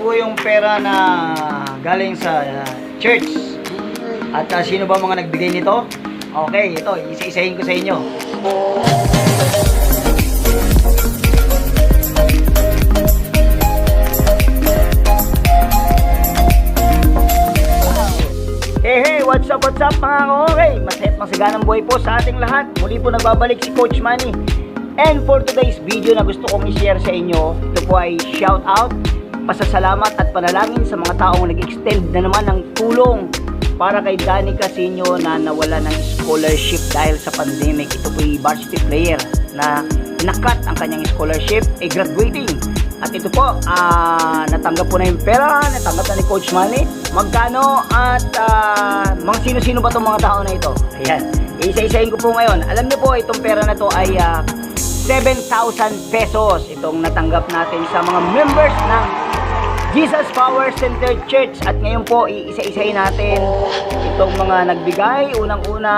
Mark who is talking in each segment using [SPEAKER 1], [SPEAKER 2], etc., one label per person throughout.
[SPEAKER 1] po yung pera na galing sa uh, church. At uh, sino ba mga nagbigay nito? Okay, ito, isa-isahin ko sa inyo. Hey, hey, what's up, what's up mga okay? Masayat masiganang buhay po sa ating lahat. Muli po nagbabalik si Coach Manny. And for today's video na gusto kong i-share sa inyo, ito po ay shout out, pasasalamat at panalangin sa mga taong nag-extend na naman ng tulong para kay Danny Casino na nawala ng scholarship dahil sa pandemic. Ito po ay varsity player na nakat ang kanyang scholarship, ay graduating. At ito po, ah, natanggap po na yung pera, natanggap na ni Coach Manny. Magkano at ah, mga sino-sino ba itong mga tao na ito? Ayan, isa-isahin ko po ngayon. Alam niyo po, itong pera na to ay ah, 7,000 pesos. Itong natanggap natin sa mga members ng Jesus Power Center Church. At ngayon po, iisa-isahin natin itong mga nagbigay. Unang-una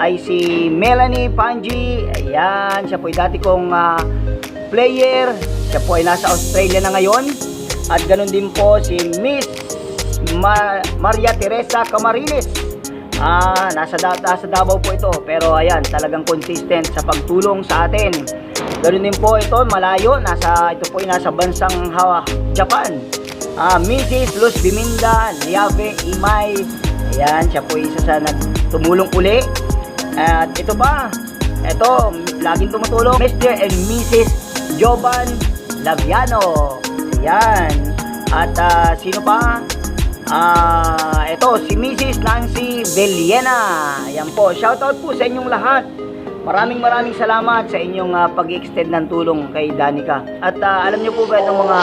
[SPEAKER 1] ay si Melanie Panji. Ayan, siya po ay dati kong ah, player. Siya po ay nasa Australia na ngayon. At ganun din po si Miss Ma- Maria Teresa Camarines. Ah, nasa, da- nasa Davao po ito. Pero ayan, talagang consistent sa pagtulong sa atin. Ganun din po ito, malayo. Nasa, ito po ay nasa bansang Hawa, Japan. Ah, Mrs. Luz Biminda, Liave Imay. Ayan, siya po isa sa nagtumulong uli. At ito pa, ito, laging tumutulong. Mr. and Mrs. Jovan Laviano. Ayan. At ah, sino pa? Ah, ito si Mrs. Nancy Veliena. Ayan po. Shoutout po sa inyong lahat. Maraming maraming salamat sa inyong ah, pag-extend ng tulong kay Danica. At ah, alam niyo po ba itong mga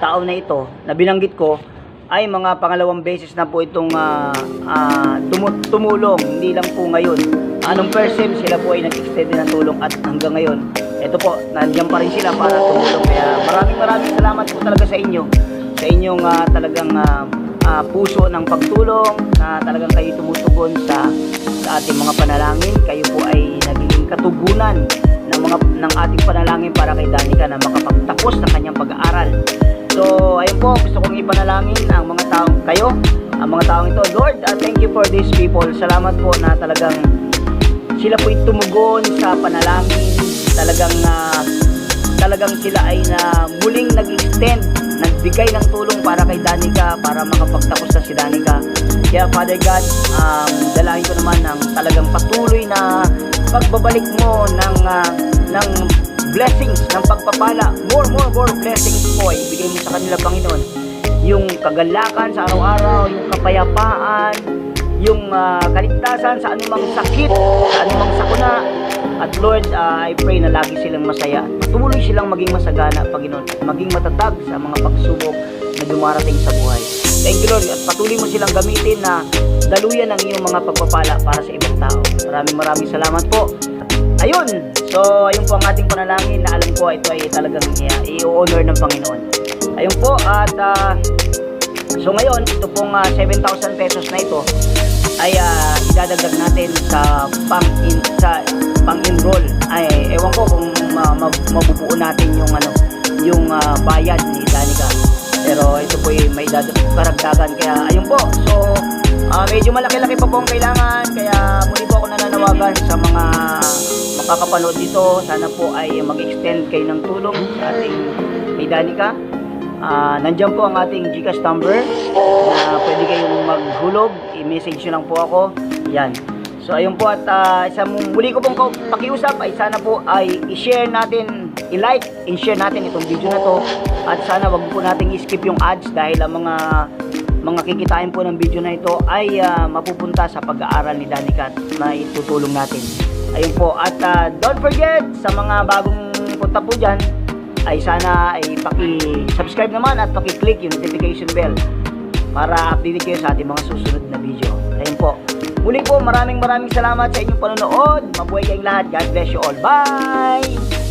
[SPEAKER 1] tao na ito na binanggit ko ay mga pangalawang beses na po itong ah, ah, tumu- tumulong. Hindi lang po ngayon. Anong sem sila po ay nag-extend ng tulong at hanggang ngayon. Ito po, nandiyan pa rin sila para tumulong. Kaya maraming maraming salamat po talaga sa inyo sa inyong ah, talagang ah, ah, puso ng pagtulong na talagang kayo tumutugon sa ating mga panalangin. Kayo po ay nagiging katugunan ng mga ng ating panalangin para kay Danica na makapagtapos ng kanyang pag-aaral. So, ayun po, gusto kong ipanalangin ang mga taong kayo, ang mga taong ito. Lord, ah, thank you for these people. Salamat po na talagang sila po'y tumugon sa panalangin. Talagang ah, talagang sila ay na muling nag-extend, nagbigay ng tulong para kay Danica, para makapagtapos na si Danica. Kaya Father God, um, dalahin ko naman ng talagang patuloy na pagbabalik mo ng, ah, ng blessings, ng pagpapala. More, more, more blessings po. Ibigay mo sa kanila, Panginoon. Yung kagalakan sa araw-araw, yung kapayapaan, yung ah, kaligtasan sa anumang sakit, sa anumang sakuna. At Lord, ah, I pray na lagi silang masaya. Patuloy silang maging masagana, Panginoon. Maging matatag sa mga pagsubok na dumarating sa buhay. Thank you Lord. At patuloy mo silang gamitin na daluyan ng iyong mga pagpapala para sa ibang tao. Maraming maraming salamat po. Ayun. So, ayun po ang ating panalangin na alam ko ito ay talagang uh, i-honor ng Panginoon. Ayun po at ah, So ngayon, ito pong ah, 7,000 pesos na ito ay ah, idadagdag natin sa pang in, sa pang-enroll. Ay ewan ko kung ma, mabubuo natin yung ano, yung ah, bayad ni Danica. Pero ito po ay may karagdagan kaya ayun po. So ah, medyo malaki-laki pa po ang kailangan kaya muli po ako nananawagan sa mga makakapanood dito. Sana po ay mag-extend kayo ng tulong sa ating may Danica. Ah, nandiyan po ang ating Gcash number na pwede kayong maghulog, i-message nyo lang po ako. Yan. So ayun po at ah, isang muli ko pong pakiusap ay sana po ay i-share natin, i-like, i-share natin itong video na to at sana wag po nating i-skip yung ads dahil ang mga mga kikitain po ng video na ito ay ah, mapupunta sa pag-aaral ni Danica at na itutulong natin. Ayun po at ah, don't forget sa mga bagong punta po dyan ay sana ay paki-subscribe naman at paki-click yung notification bell para updated kayo sa ating mga susunod na video. Ayun po. Muli po, maraming maraming salamat sa inyong panonood. Mabuhay kayong lahat. God bless you all. Bye!